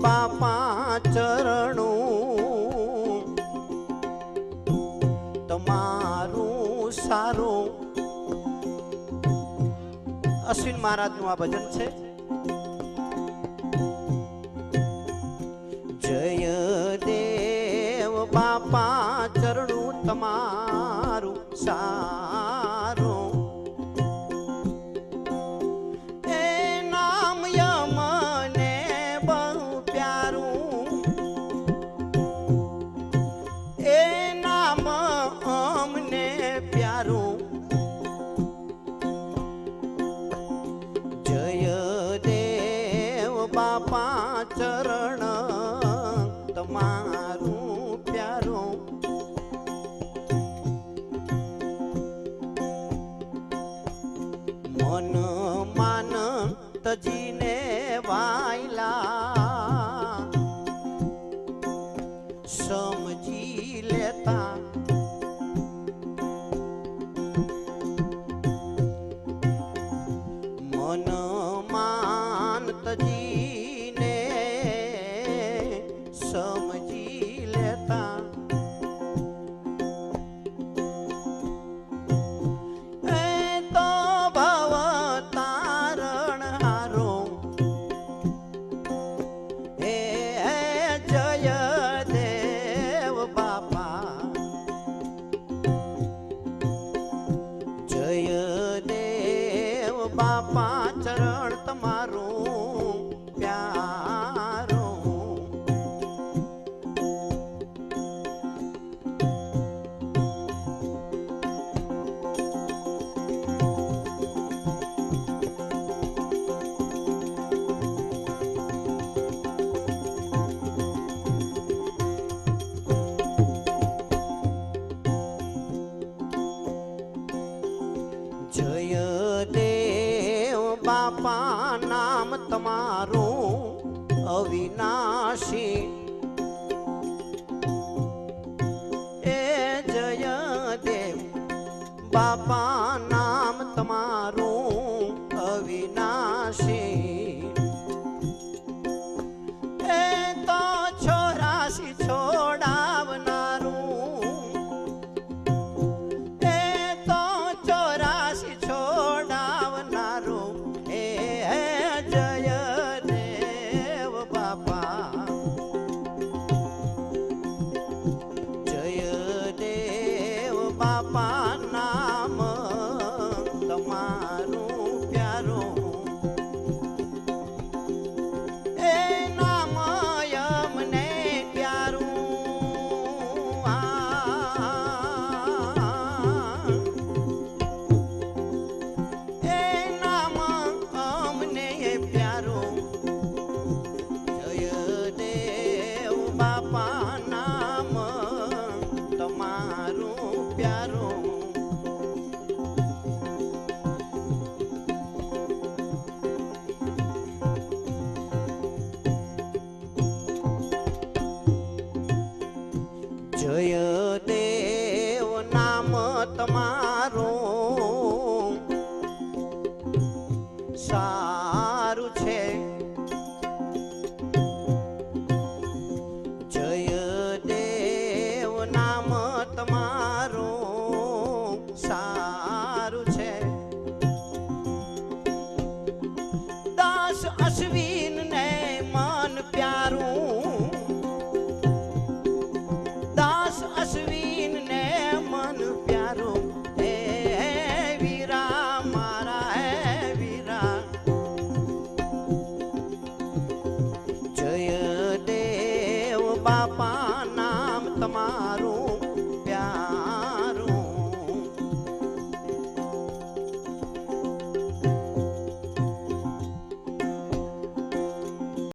બાપા ચરણું. તમારું સારું. અશ્વિન મહારાજનું આ ભજન છે. જય દેવ બાપા ચરણું તમારું સારું. ਮਨ ਮਨ ਤਜੀ બાપા ચરણ તમારું તારું અવિનાશી. એ જય દેવ બાપા નામ તમારું જય દેવ નામ તમારું. સા